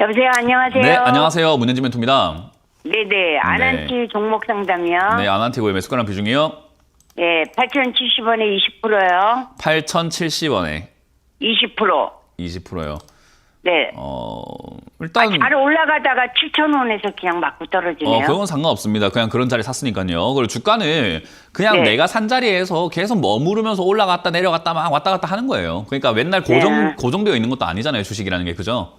여보세요, 안녕하세요. 네, 안녕하세요. 문현진 멘토입니다. 네네, 아난티 종목 상담이요. 네, 아난티고의 매수가랑 비중이요. 네, 8,070원에 20%요. 8,070원에 20%. 20%요. 네. 어, 아, 일단 잘 올라가다가 7,000원에서 그냥 맞고 떨어지네요. 어, 그건 상관없습니다. 그냥 그런 자리 샀으니까요. 그리고 주가는 그냥 네. 내가 산 자리에서 계속 머무르면서 올라갔다 내려갔다 막 왔다 갔다 하는 거예요. 그러니까 맨날 고정 네. 고정되어 있는 것도 아니잖아요. 주식이라는 게 그죠?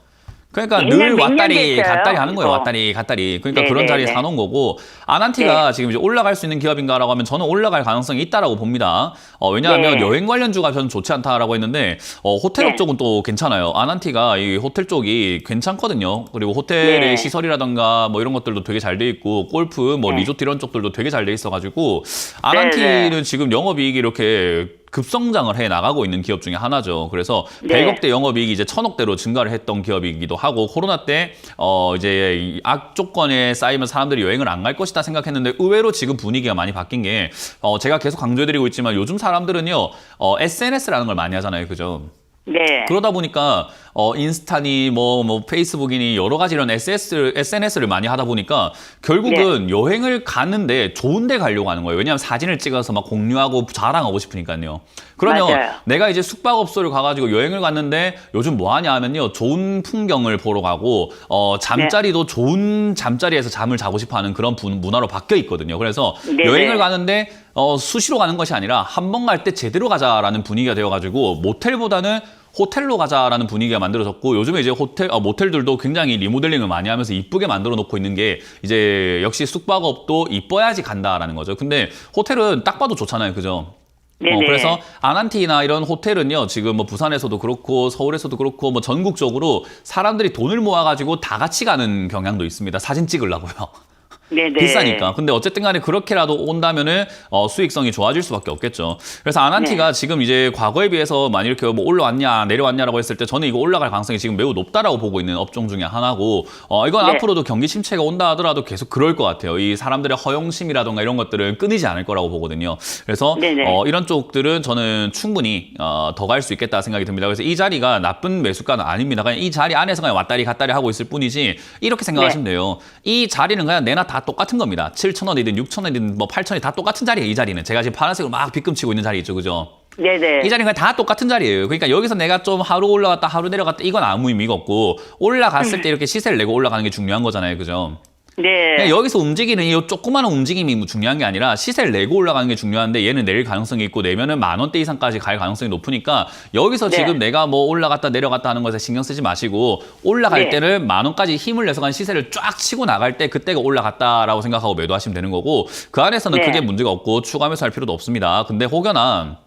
그러니까 맨날 늘 왔다리 갔다리 하는 거예요. 이거. 왔다리 갔다리. 그러니까 네, 그런 네, 자리에 네. 사놓은 거고 아난티가 지금 이제 올라갈 수 있는 기업인가라고 하면 저는 올라갈 가능성이 있다라고 봅니다. 어, 왜냐하면 네. 여행 관련주가 저는 좋지 않다라고 했는데 어, 호텔업 네. 쪽은 또 괜찮아요. 아난티가 이 호텔 쪽이 괜찮거든요. 그리고 호텔의 네. 시설이라던가 뭐 이런 것들도 되게 잘 돼 있고 골프 뭐 네. 리조트 이런 쪽들도 되게 잘 돼 있어가지고 아난티는 네. 지금 영업이익이 이렇게 급성장을 해 나가고 있는 기업 중에 하나죠. 그래서 네. 100억대 영업이익이 이제 1000억대로 증가를 했던 기업이기도 하고 코로나 때 어 이제 이 악조건에 쌓이면 사람들이 여행을 안 갈 것이다 생각했는데 의외로 지금 분위기가 많이 바뀐 게 어 제가 계속 강조해드리고 있지만 요즘 사람들은요 어 SNS라는 걸 많이 하잖아요, 그죠? 네. 그러다 보니까 어 인스타니 뭐 뭐 페이스북이니 여러 가지 이런 SS SNS를 많이 하다 보니까 결국은 네. 여행을 가는데 좋은 데 가려고 하는 거예요. 왜냐하면 사진을 찍어서 막 공유하고 자랑하고 싶으니까요. 그러면 맞아요. 내가 이제 숙박업소를 가가지고 여행을 갔는데 요즘 뭐 하냐 하면요. 좋은 풍경을 보러 가고 어 잠자리도 좋은 잠자리에서 잠을 자고 싶어 하는 그런 분- 문화로 바뀌어 있거든요. 그래서 네네. 여행을 가는데 어, 수시로 가는 것이 아니라 한 번 갈 때 제대로 가자라는 분위기가 되어가지고 모텔보다는 호텔로 가자라는 분위기가 만들어졌고 요즘에 이제 호텔 어, 모텔들도 굉장히 리모델링을 많이 하면서 이쁘게 만들어 놓고 있는 게 이제 역시 숙박업도 이뻐야지 간다라는 거죠. 근데 호텔은 딱 봐도 좋잖아요, 그죠? 네네. 어, 그래서 아난티나 이런 호텔은요 지금 뭐 부산에서도 그렇고 서울에서도 그렇고 뭐 전국적으로 사람들이 돈을 모아가지고 다 같이 가는 경향도 있습니다. 사진 찍으려고요. 네네. 비싸니까. 근데 어쨌든 간에 그렇게라도 온다면은 어, 수익성이 좋아질 수밖에 없겠죠. 그래서 아난티가 네. 지금 이제 과거에 비해서 많이 이렇게 뭐 올라왔냐 내려왔냐라고 했을 때 저는 이거 올라갈 가능성이 지금 매우 높다라고 보고 있는 업종 중에 하나고 어, 이건 네. 앞으로도 경기 침체가 온다 하더라도 계속 그럴 것 같아요. 이 사람들의 허용심이라던가 이런 것들은 끊이지 않을 거라고 보거든요. 그래서 네네. 어, 이런 쪽들은 저는 충분히 어, 더 갈 수 있겠다 생각이 듭니다. 그래서 이 자리가 나쁜 매수가는 아닙니다. 그냥 이 자리 안에서 그냥 왔다리 갔다리 하고 있을 뿐이지 이렇게 생각하시면 네. 돼요. 이 자리는 그냥 내나 다 똑같은 겁니다. 7,000원이든 6,000원이든 뭐 8,000원이 다 똑같은 자리예요. 이 자리는 제가 지금 파란색으로 막 빗금치고 있는 자리 있죠, 그죠? 네네. 이 자리는 다 똑같은 자리예요. 그러니까 여기서 내가 좀 하루 올라갔다 하루 내려갔다 이건 아무 의미가 없고 올라갔을 때 이렇게 시세를 내고 올라가는 게 중요한 거잖아요, 그죠? 네. 여기서 움직이는 이 조그마한 움직임이 뭐 중요한 게 아니라 시세를 내고 올라가는 게 중요한데 얘는 내릴 가능성이 있고 내면은 만 원대 이상까지 갈 가능성이 높으니까 여기서 네. 지금 내가 뭐 올라갔다 내려갔다 하는 것에 신경 쓰지 마시고 올라갈 네. 때는 만 원까지 힘을 내서 간 시세를 쫙 치고 나갈 때 그때가 올라갔다라고 생각하고 매도하시면 되는 거고 그 안에서는 네. 크게 문제가 없고 추가 매수할 필요도 없습니다. 근데 혹여나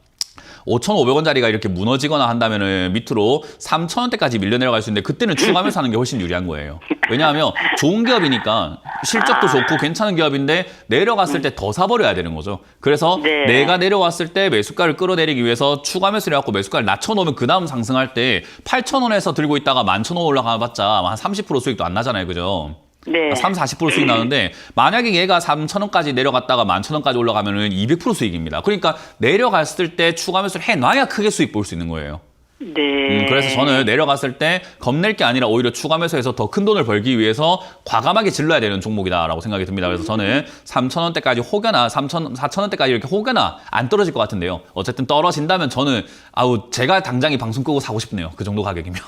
5,500원짜리가 이렇게 무너지거나 한다면은 밑으로 3,000원대까지 밀려 내려갈 수 있는데 그때는 추가 매수하는 게 훨씬 유리한 거예요. 왜냐하면 좋은 기업이니까 실적도 좋고 괜찮은 기업인데 내려갔을 때 더 사버려야 되는 거죠. 그래서 네. 내가 내려왔을 때 매수가를 끌어내리기 위해서 추가 매수를 해갖고 매수가를 낮춰놓으면 그 다음 상승할 때 8,000원에서 들고 있다가 11,000원 올라가봤자 한 30% 수익도 안 나잖아요. 그죠? 네. 3, 40% 수익 나는데 만약에 얘가 3,000원까지 내려갔다가 11,000원까지 올라가면 은 200% 수익입니다. 그러니까 내려갔을 때 추가 매수를 해놔야 크게 수익 볼 수 있는 거예요. 네. 음, 그래서 저는 내려갔을 때 겁낼 게 아니라 오히려 추가 매수해서 더 큰 돈을 벌기 위해서 과감하게 질러야 되는 종목이다라고 생각이 듭니다. 그래서 저는 3,000원대까지 혹여나 3,000, 4,000원대까지 이렇게 혹여나 안 떨어질 것 같은데요. 어쨌든 떨어진다면 저는 아우 제가 당장 이 방송 끄고 사고 싶네요. 그 정도 가격이면.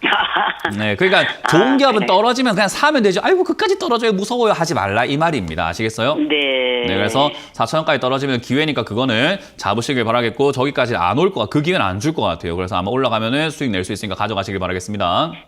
네, 그러니까 좋은 아, 기업은 그래. 떨어지면 그냥 사면 되죠. 아이고 그까지 떨어져요 무서워요 하지 말라 이 말입니다. 아시겠어요? 네. 네, 그래서 4천 원까지 떨어지면 기회니까 그거는 잡으시길 바라겠고 저기까지 안올 것, 같- 그 기회는 안 줄 것 같아요. 그래서 아마 올라가면은 수익 낼 수 있으니까 가져가시길 바라겠습니다.